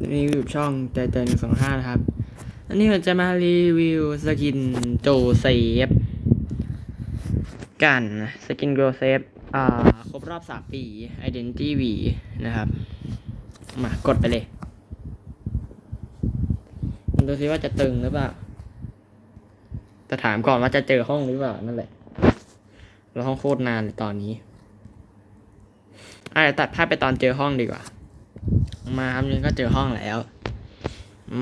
นี่อยู่ช่องใจเจหนึ่งสองห้านะครับ อันนี้เราจะมารีวิวสกินโจเซฟกันสกินโจเซฟอ่าครบรอบสามปี Identity V นะครับ มากดไปเลยดูซิว่าจะตึงหรือเปล่าแต่ถามก่อนว่าจะเจอห้องหรือเปล่านั่นแหละเราห้องโคตรนานเลยตอนนี้อะเดี๋ยวตัดภาพไปตอนเจอห้องดีกว่า มาครับนี่ก็เจอห้องแล้ว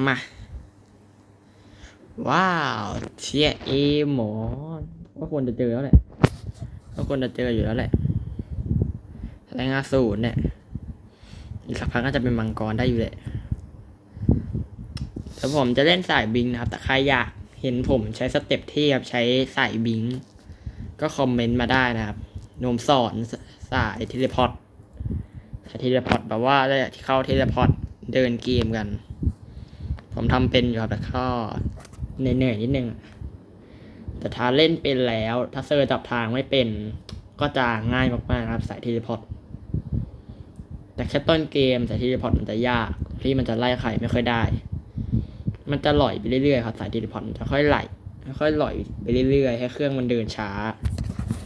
มา ว้าวเชียเอหมอก็ควรจะเจอแล้วแหละก็ควรจะเจออยู่แล้วแหละแรงอาสูรเนี่ย อีกสักพักก็จะเป็นมังกรได้อยู่แหละแต่ผมจะเล่นสายบิงนะครับ แต่ใครอยากเห็นผมใช้สเต็ปเทียบใช้สายบิง ก็คอมเมนต์มาได้นะครับนมสอนสสายเทเลพอร์ต สายเทเลพอร์ตแบบว่าได้ที่เข้าเทเลพอร์ตเดินเกมกัน ผมทำเป็นอยู่ครับแต่ก็เหนื่อยนิดนึง แต่ถ้าเล่นเป็นแล้ว ถ้าเซอร์จับทางไม่เป็น ก็จะง่ายมากๆนะครับสายเทเลพอร์ตแต่แค่ต้นเกมสายเทเลพอร์ตมันจะยากที่มันจะไล่ใครไม่ค่อยได้ มันจะหล่อยไปเรื่อยๆครับสายเทเลพอร์ตจะค่อยไหลค่อยหล่อยไปเรื่อยๆให้เครื่องมันเดินช้า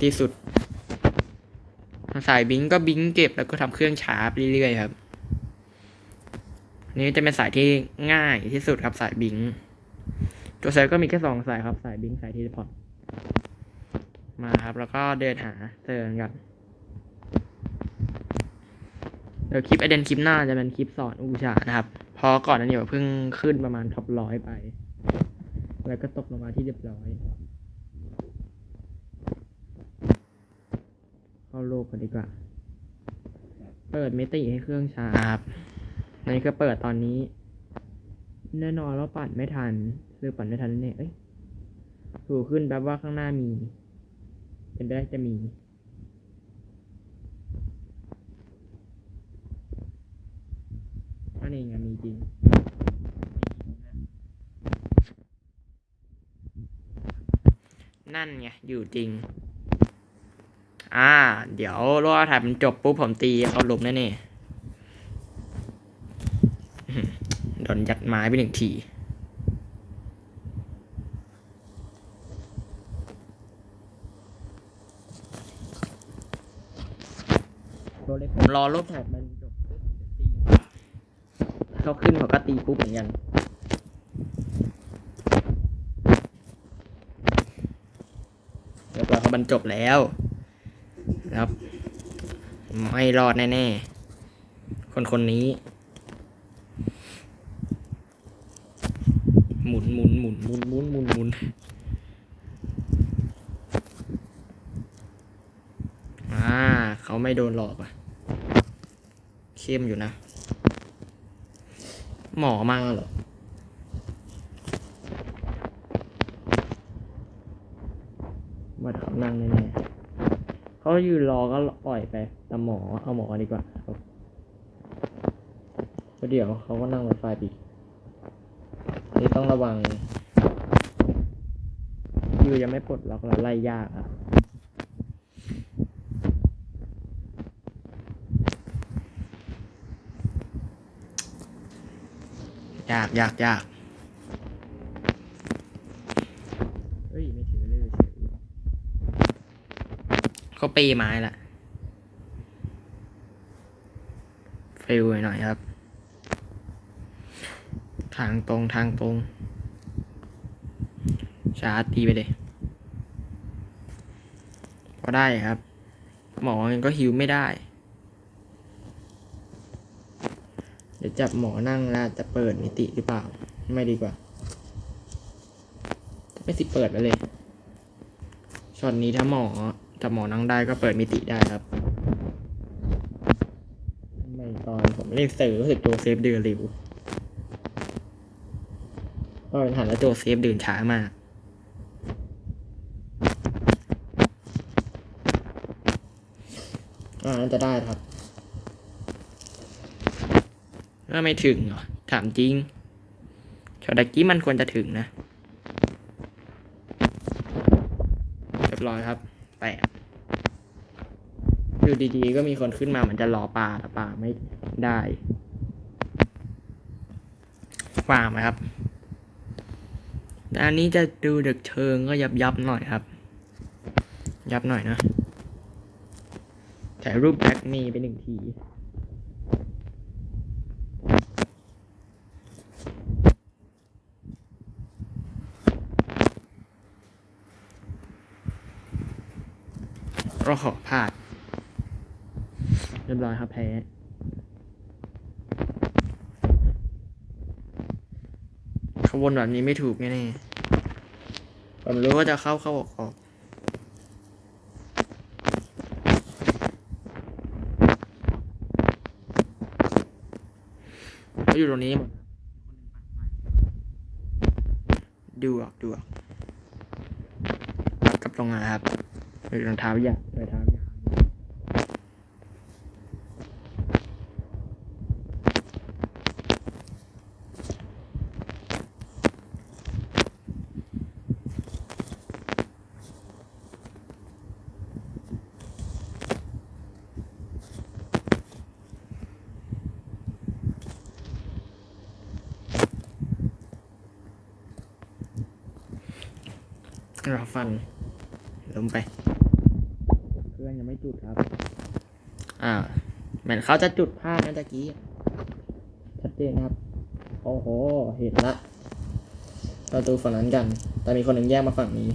ที่สุด สายบิงก็บิงเก็บแล้วก็ทำเครื่องชาร์ปเรื่อยๆครับนนี้จะเป็นสายที่ง่ายที่สุดครับสายบิงตัวเซฟก็มีแค่สองสายครับ สายบิงสายเทีพอร์ตมาครับ แล้วก็เดินหาเจอกันเดี๋ยวคลิปไอเดนคลิปหน้าจะเป็นคลิปสอนอูชานะครับพราะก่อนนั้นเนี่ยเพิ่งขึ้นประมาณท็อปร้อยไป แล้วก็ตกลงมาที่เรียบร้อย เข้าโลกกันดีกว่า เปิดมิติให้เครื่องชาร์จครับอันนี้ก็เปิดตอนนี้ แน่นอนว่าปั่นไม่ทันหรือปั่นไม่ทันแน่เอ้ยถูกขึ้นแบบว่าข้างหน้ามี เป็นไปได้จะมีอันนี้ไงมีจริงนั่นไงอยู่จริง อ่า เดี๋ยวรอถ่ายมันจบปุ๊บผมตีเขาลมแน่ๆอื้อหือโดนยัดไม้ไปหนึ่งทีโดนเลยผมรอรถแท็กมันจบปุ๊บเตีเขาขึ้นเขาก็ตีปุ๊บเหมือนกันเดี๋ยวพอเขาบรรจบแล้ว ครับ ไม่รอดแน่ๆ คนคนนี้ หมุนหมุนหมุนหมุนหมุนหมุนหมุนอ่า เขาไม่โดนหลอกอะ เข้มอยู่นะ หมอมาเหรอว่าเขานั่งแน่ๆเขายืนรอก็ปล่อยไปแต่หมอเอาหมอดีกว่าเดี๋ยวเขาก็นั่งรถไฟอีกอันนี่ต้องระวังยูยังไม่ปลดล็อกแล้วไล่ยากอะยากยากยากเฮ้ย ไม่ถือเลยเฉย เขาปีไม้ละฟิลหน่อยครับ ทางตรงทางตรง ชาร์จตีไปเลยก็ได้ครับ หมอก็ฮิวไม่ได้ เดี๋ยวจับหมอนั่งแล้วจะเปิดมิติหรือเปล่า ไม่ดีกว่า ไม่สิเปิดไปเลยช็อตนี้ถ้าหมอ ถ้าหมอนั่งได้ก็เปิดมิติได้ครับไม่ตอนผมเล่นเซอร์รู้สึกโจเซฟเดินร็วก็เป็นหันแล้วโจเซฟเดินช้ามากอ่าจะได้ครับก็ไม่ถึงเหรอ ถามจริงชอตตะกี้มันควรจะถึงนะ เรียบร้อยครับ แปด อยู่ดีๆ ก็มีคนขึ้นมาเหมือนจะรอปลาแต่ปลาไม่ได้ฟาร์มนะครับ แต่อันนี้จะดูเด็กเชิงก็ยับยับหน่อยครับ ยับหน่อยนะถ่ายรูปแบ็กมีไปหนึ่งทีก็ขอพลาด รียบร้อยครับแพ้ขบวนแบบนี้ไม่ถูกแน่ๆผมรู้ว่าจะเข้าเข้าออกออกเขาอยู่ตรงนี้หมดดูออกดูออกกับลงมาครับรองเท้าอย่รองเท้าอย่ ฟันลงไป เครื่องยังไม่จุดครับ อ่า เหมือนเขาจะจุดพลาดนะตะกี้ ชัดเจนครับ โอ้โห เห็นละประตูฝั่งนั้นกัน แต่มีคนหนึ่งแยกมาฝั่งนี้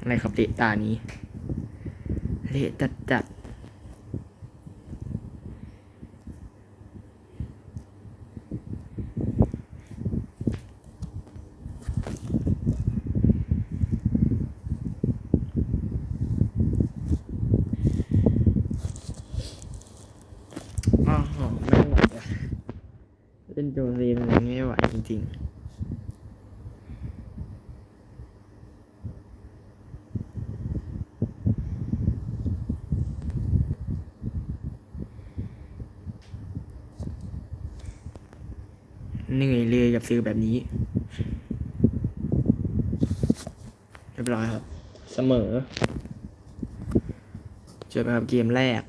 อะไรครับเตะตานี้ เละจัดจัดอ๋อไม่ไหวอะ เล่นโจซีนอะไรไม่ไหวจริงๆเหนื่อยเลยกับซื้อแบบนี้เรียบร้อยครับ เสมอเจอไปครับเกมแรก